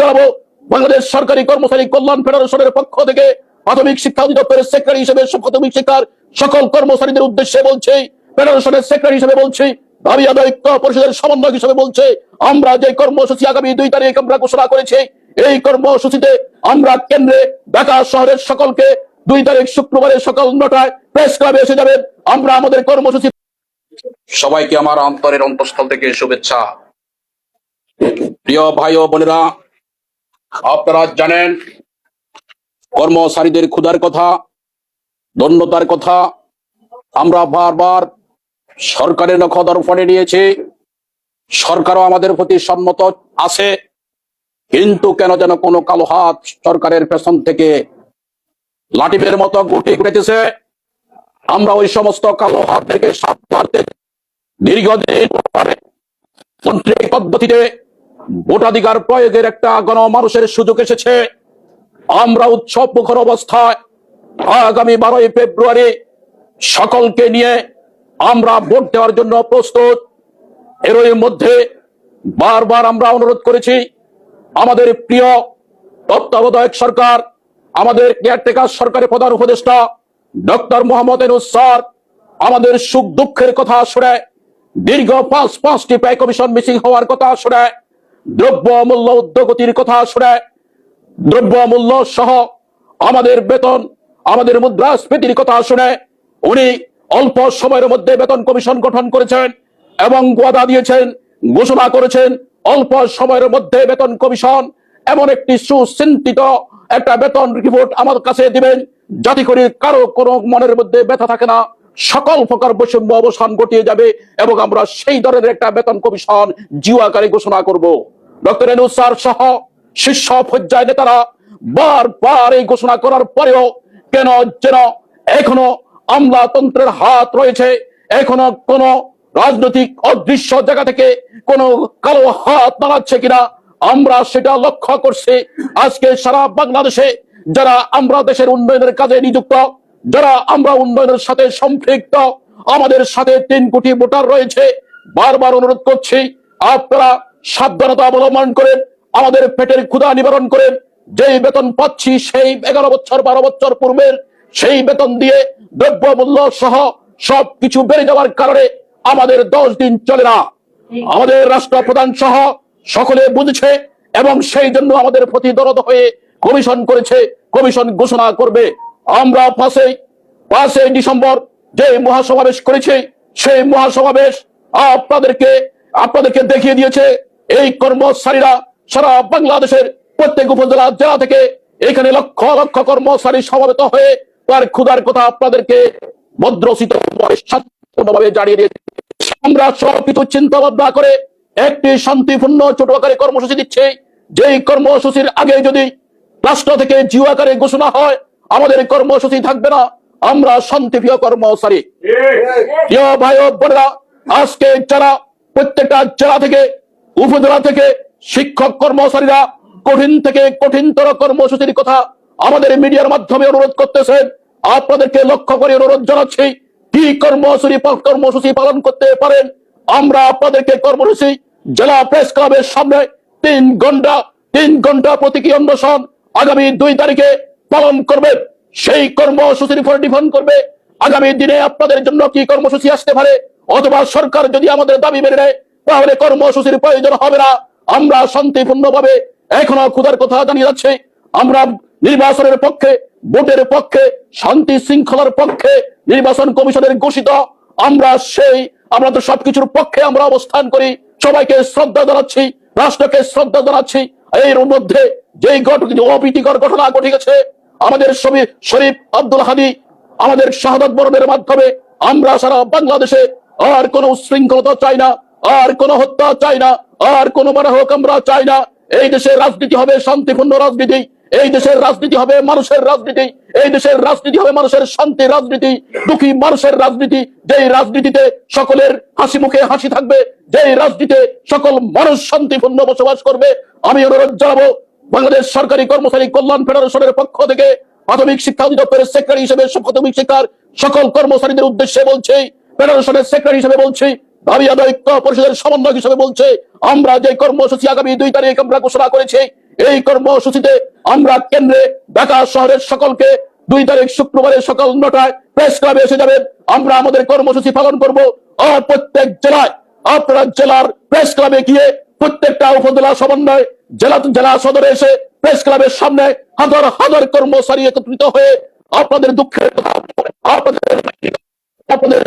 জানাব, বাংলাদেশ সরকারি কর্মচারী কল্যাণ ফেডারেশনের পক্ষ থেকে প্রাথমিক শিক্ষা অধিদপ্তরের সেক্রেটারি হিসেবে প্রাথমিক শিক্ষার সকল কর্মচারীদের উদ্দেশ্যে বলছি, ফেডারেশনের সেক্রেটারি হিসেবে বলছি, দাবি আদায় পরিষদের হিসেবে বলছে, আমরা যে কর্মসূচি আগামী দুই তারিখ আমরা ঘোষণা করেছি, এই কর্মসূচিতে আমরা কেন্দ্রে ঢাকা শহরের সকলকে দুই তারিখ শুক্রবারে সকাল নটায় প্রেস ক্লাবে এসে যাবেন। আমরা আমাদের কর্মসূচি সবাইকে আমার অন্তরের অন্তঃস্থল থেকে শুভেচ্ছা। প্রিয় ভাই ও বোনেরা আপনারা জানেন, কর্মচারীদের ক্ষুধার কথা, দণ্ডতার কথা আমরা বারবার সরকারের নখ দর্পণে নিয়েছি। সরকারও আমাদের প্রতি সম্মত আছে, কিন্তু কেন যেন কোনো কালো হাত সরকারের পেছন থেকে লাঠিপের মতো গুটি ঘুরেতেছে আমরা ওই সমস্ত কালো হাত থেকে সাপ মারতে দীর্ঘদিন পদ্ধতিতে ভোটাধিকার প্রয়োগের একটা গণমানুষের সুযোগ এসেছে। আমরা উৎসব মুখর অবস্থায় আগামী বারোই ফেব্রুয়ারি সকলকে নিয়ে আমরা ভোট দেওয়ার জন্য প্রস্তুত। এরই মধ্যে বারবার আমরা অনুরোধ করেছি, আমাদের প্রিয় তত্ত্বাবধায়ক সরকার, আমাদের কেয়ারটেকার সরকারের প্রধান উপদেষ্টা, ডক্টর মোহাম্মদ এনুস আমাদের সুখ দুঃখের কথা শুনে, দীর্ঘ পাঁচ পাঁচটি ব্যয় কমিশন মিসিং হওয়ার কথা শুনে দ্রব্য মূল্য উদ্যোগতির কথা শুনে দ্রব্য মূল্য সহ আমাদের বেতন, আমাদের মুদ্রাস্ফীতির কথা শুনে উনি অল্প সময়ের মধ্যে বেতন কমিশন গঠন করেছেন এবং ওয়াদা দিয়েছেন, ঘোষণা করেছেন অল্প সময়ের মধ্যে বেতন কমিশন এমন একটি সুচিন্তিত একটা বেতন রিপোর্ট আমার কাছে দিবেন, যাতে করে কারও কোনো মনের মধ্যে ব্যথা থাকে না। সকল প্রকার বৈষম্য অবসান ঘটিয়ে যাবে এবং আমরা সেই ধরনের একটা বেতন কমিশন জিও আকারে ঘোষণা করব। ডক্টর এনুস স্যার সহ শীর্ষ পর্যায় নেতারা বারবার এই ঘোষণা করার পরেও কেন যেন এখনও আমলাতন্ত্রের হাত রয়েছে, এখনও কোন রাজনৈতিক অদৃশ্য জায়গা থেকে কোন কালো হাত নাড়াচ্ছে কিনা, আমরা সেটা লক্ষ্য করছি। আজকে সারা বাংলাদেশে যারা আমরা দেশের উন্নয়নের কাজে নিযুক্ত, যারা আমরা উন্নয়নের সাথে সম্পৃক্ত, আমাদের সাথে তিন কোটি ভোটার রয়েছে, বারবার অনুরোধ করছি, আপনারা সাবধানতা অবলম্বন করেন, আমাদের পেটের ক্ষুধা নিবারণ করেন। যেই বেতন পাচ্ছি সেই এগারো বছর, বারো বছর পূর্বের সেই বেতন দিয়ে দ্রব্য মূল্য সহ সবকিছু বেড়ে যাওয়ার কারণে আমাদের দশ দিন চলে না। আমাদের রাষ্ট্রপ্রধান সহ সকলে বুঝেছে এবং সেই জন্য আমাদের প্রতি দরদ হয়ে কমিশন করেছে, কমিশন ঘোষণা করবে। আমরা পাশে পাঁচই ডিসেম্বর যে মহাসমাবেশ করেছি, সেই মহাসমাবেশ আপনাদেরকে আপনাদেরকে দেখিয়ে দিয়েছে। এই কর্মচারীরা সারা বাংলাদেশের প্রত্যেক উপজেলা জেলা থেকে এখানে লক্ষ লক্ষ কর্মচারী সমবেত হয়ে তার ক্ষুধার কথা আপনাদেরকে ভদ্রসিত ভাবে জানিয়ে দিয়েছে আমরা সবকিছু চিন্তা ভাবনা করে একটি শান্তিপূর্ণ ছোট আকারে কর্মসূচি দিচ্ছে। যেই কর্মসূচির আগে যদি রাষ্ট্র থেকে জিও আকারে ঘোষণা হয় আমাদের কর্মসূচি থাকবে না। আমরা শান্তিপ্রিয় কর্মচারী। প্রিয় ভাই বোনেরা আজকে যারা প্রত্যেকটা জেলা থেকে উপজেলা থেকে শিক্ষক কর্মচারীরা কঠিন থেকে কঠিনতর কর্মসূচির কথা আমাদের মিডিয়ার মাধ্যমে অনুরোধ করতেছেন আপনাদেরকে লক্ষ্য করে অনুরোধ জানাচ্ছি, কি কর্মসূচি কর্মসূচি পালন করতে পারেন? আমরা আপনাদেরকে কর্মসূচি জেলা প্রেস ক্লাবের সামনে তিন ঘণ্টা তিন ঘণ্টা প্রতীকী অন্বেষণ আগামী দুই তারিখে পালন করবেন সেই কর্মসূচির উপর ডিফেন্ড করবে আগামী দিনে আপনাদের জন্য কি কর্মসূচি আসতে পারে। অথবা সরকার যদি আমাদের দাবি মেনে নেয় তাহলে কর্মসূচির প্রয়োজন হবে না। আমরা শান্তিপূর্ণভাবে এখনও ক্ষুধার কথা জানিয়ে যাচ্ছে। আমরা নির্বাচনের পক্ষে, ভোটের পক্ষে, শান্তি শৃঙ্খলার পক্ষে নির্বাচন কমিশনের ঘোষিত। আমরা সেই, আমরা তো সবকিছুর পক্ষে আমরা অবস্থান করি। সবাইকে শ্রদ্ধা জানাচ্ছি, রাষ্ট্রকে শ্রদ্ধা জানাচ্ছি। এর মধ্যে যেই অপ্রীতিকর ঘটনা ঘটে গেছে, আমাদের ছবি শরীফ আব্দুল হাদি, আমাদের শাহাদত বরণের মাধ্যমে আমরা সারা বাংলাদেশে আর কোন উশৃঙ্খলতা চাই না। আর কোন হত্যা চাই না, আর কোন মারা হোক আমরা চাই না। এই দেশের রাজনীতি হবে শান্তিপূর্ণ রাজনীতি, এই দেশের রাজনীতি হবে মানুষের রাজনীতি, এই দেশের রাজনীতি হবে মানুষের শান্তি রাজনীতি, দুঃখী মানুষের রাজনীতি, যেই রাজনীতিতে সকলের হাসি মুখে হাসি থাকবে, যেই রাজনীতিতে সকল মানুষ শান্তিপূর্ণ বসবাস করবে, আমি অনুরোধ জানাব বাংলাদেশ সরকারি কর্মচারী কল্যাণ ফেডারেশনের পক্ষ থেকে প্রাথমিক শিক্ষা অধিদপ্তরের সেক্রেটারি হিসেবে প্রাথমিক শিক্ষার সকল কর্মচারীদের উদ্দেশ্যে বলছি, ফেডারেশনের সেক্রেটারি হিসেবে বলছি দাবি আদায় ঐক্য পরিষদের সমন্বয় হিসেবে বলছে, আমরা যে কর্মসূচি আগামী দুই তারিখ আমরা ঘোষণা করেছি, এই কর্মসূচিতে আমরা কেন্দ্রে ঢাকা শহরের সকলকে দুই তারিখ শুক্রবারে সকাল নটায় প্রেস ক্লাবে এসে যাবেন। আমরা আমাদের কর্মসূচি পালন করব। আর প্রত্যেক জেলায়, আপনারা জেলার প্রেস ক্লাবে গিয়ে প্রত্যেকটা উপজেলা সমন্বয়, জেলা জেলা সদরে এসে প্রেস ক্লাবের সামনে হাজার হাজার কর্মচারী একত্রিত হয়ে আপনাদের দুঃখের কথা, আপনাদের আপনাদের